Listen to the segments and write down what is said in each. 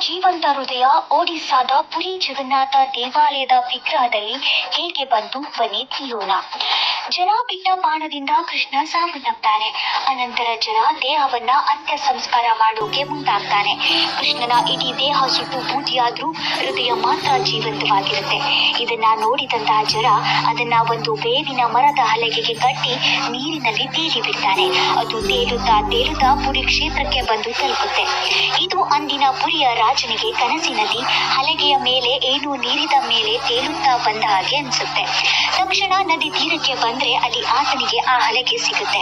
ಜೀವಂತ ಹೃದಯ ಒಡಿಸ್ಸಾದ ಪುರಿ ಜಗನ್ನಾಥ ದೇವಾಲಯದ ವಿಗ್ರಹದಲ್ಲಿ ಹೇಗೆ ಬಂದು ಬನ್ನಿ ತಿಳಿಯೋಣ. ಜನ ಬಿಟ್ಟ ಬಾಣದಿಂದ ಕೃಷ್ಣ ಸಾವನ್ನಪ್ತಾನೆ. ಅನಂತರ ಜನ ದೇಹವನ್ನ ಅಂತ್ಯ ಸಂಸ್ಕಾರ ಮಾಡೋಕೆ ಮುಂದಾಗ್ತಾನೆ. ಕೃಷ್ಣನ ಇಡೀ ದೇಹ ಸುಟ್ಟು ಬೂದಿಯಾದ್ರೂ ಹೃದಯ ಮಾತ್ರ ಜೀವಂತವಾಗಿರುತ್ತೆ. ಇದನ್ನ ನೋಡಿದಂತಹ ಜನ ಅದನ್ನ ಒಂದು ಬೇವಿನ ಮರದ ಹಲಗೆಗೆ ಕಟ್ಟಿ ನೀರಿನಲ್ಲಿ ತೇಲಿ ಬಿಡ್ತಾನೆ. ಅದು ತೇಲುತ್ತಾ ತೇಲುತ್ತಾ ಪುರಿ ಕ್ಷೇತ್ರಕ್ಕೆ ಬಂದು ತಲುಪುತ್ತೆ. ಇದು ಅಂದಿನ ಪುರಿಯ ರಾಜನಿಗೆ ಕನಸಿನಲ್ಲಿ ಹಲಗೆಯ ಮೇಲೆ ಏನೋ ನೀರಿದ ಮೇಲೆ ತೇಲುತ್ತಾ ಬಂದ ಹಾಗೆ ಅನ್ಸುತ್ತೆ. ನದಿ ತೀರಕ್ಕೆ ಬಂದ್ರೆ ಅಲ್ಲಿ ಆತನಿಗೆ ಆ ಹಲಗೆ ಸಿಗುತ್ತೆ.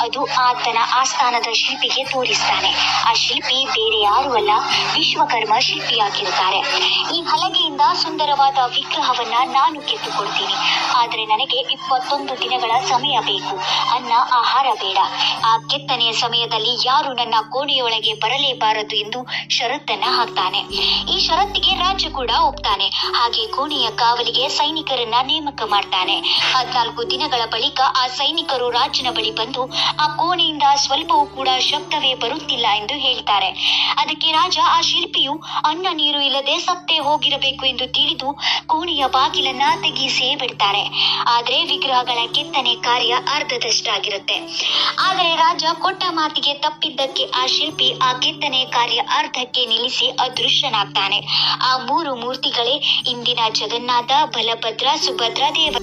ಅದು ಆತನ ಆಸ್ಥಾನದ ಶಿಲ್ಪಿಗೆ ತೋರಿಸ್ತಾನೆ. ಆ ಶಿಲ್ಪಿ ಬೇರೆ ಯಾರು ಅಲ್ಲ, ವಿಶ್ವಕರ್ಮ ಶಿಲ್ಪಿಯಾಗಿರುತ್ತಾರೆ. ಈ ಹಲಗೆಯಿಂದ ಸುಂದರವಾದ ವಿಗ್ರಹವನ್ನ ನಾನು ಕೆತ್ತುಕೊಡ್ತೀನಿ. ಆದ್ರೆ ನನಗೆ ಇಪ್ಪತ್ತೊಂದು ದಿನಗಳ ಸಮಯ ಬೇಕು. ಅನ್ನ, ಆಹಾರ ಬೇಡ. ಆ ಕೆತ್ತನೆಯ ಸಮಯದಲ್ಲಿ ಯಾರು ನನ್ನ ಕೋಣೆಯೊಳಗೆ ಬರಲೇಬಾರದು ಎಂದು ಷರತ್ತನ್ನ ಹಾಕ್ತಾನೆ. ಈ ಷರತ್ತಿಗೆ ರಾಜ ಕೂಡ ಒಪ್ತಾನೆ. ಹಾಗೆ ಕೋಣೆಯ ಕಾವಲಿಗೆ ಸೈನಿಕರನ್ನ ನೇಮಕ ಮಾಡ್ತಾನೆ. ಹದ್ನಾಲ್ಕು ದಿನಗಳ ಬಳಿಕ ಆ ಸೈನಿಕರು ರಾಜನ ಬಳಿ ಬಂದು, ಆ ಕೋಣೆಯಿಂದ ಸ್ವಲ್ಪವೂ ಕೂಡ ಶಬ್ದವೇ ಬರುತ್ತಿಲ್ಲ ಎಂದು ಹೇಳ್ತಾರೆ ಅದಕ್ಕೆ ರಾಜ, ಆ ಶಿಲ್ಪಿಯು, ಅನ್ನ ನೀರು ಇಲ್ಲದೆ ಸತ್ತೇ ಹೋಗಿರಬೇಕು ಎಂದು ತಿಳಿದು ಕೋಣೆಯ ಬಾಗಿಲನ್ನ ತೆಗೆಸೇ ಬಿಡ್ತಾರೆ. ಆದರೆ ವಿಗ್ರಹಗಳ ಕೆತ್ತನೆ ಕಾರ್ಯ ಅರ್ಧದಷ್ಟಾಗಿರುತ್ತೆ. ಆದರೆ ರಾಜ ಕೊಟ್ಟ ಮಾತಿಗೆ ತಪ್ಪಿದ್ದಕ್ಕೆ ಆ ಶಿಲ್ಪಿ ಆ ಕೆತ್ತನೆ ಕಾರ್ಯ ಅರ್ಧಕ್ಕೆ ನಿಲ್ಲಿಸಿ ಅದೃಶ್ಯನಾಗ್ತಾನೆ. ಆ ಮೂರು ಮೂರ್ತಿಗಳೇ ಇಂದಿನ ಜಗನ್ನಾಥ, ಬಲಭದ್ರ, ಸುಭದ್ರ ದೇವ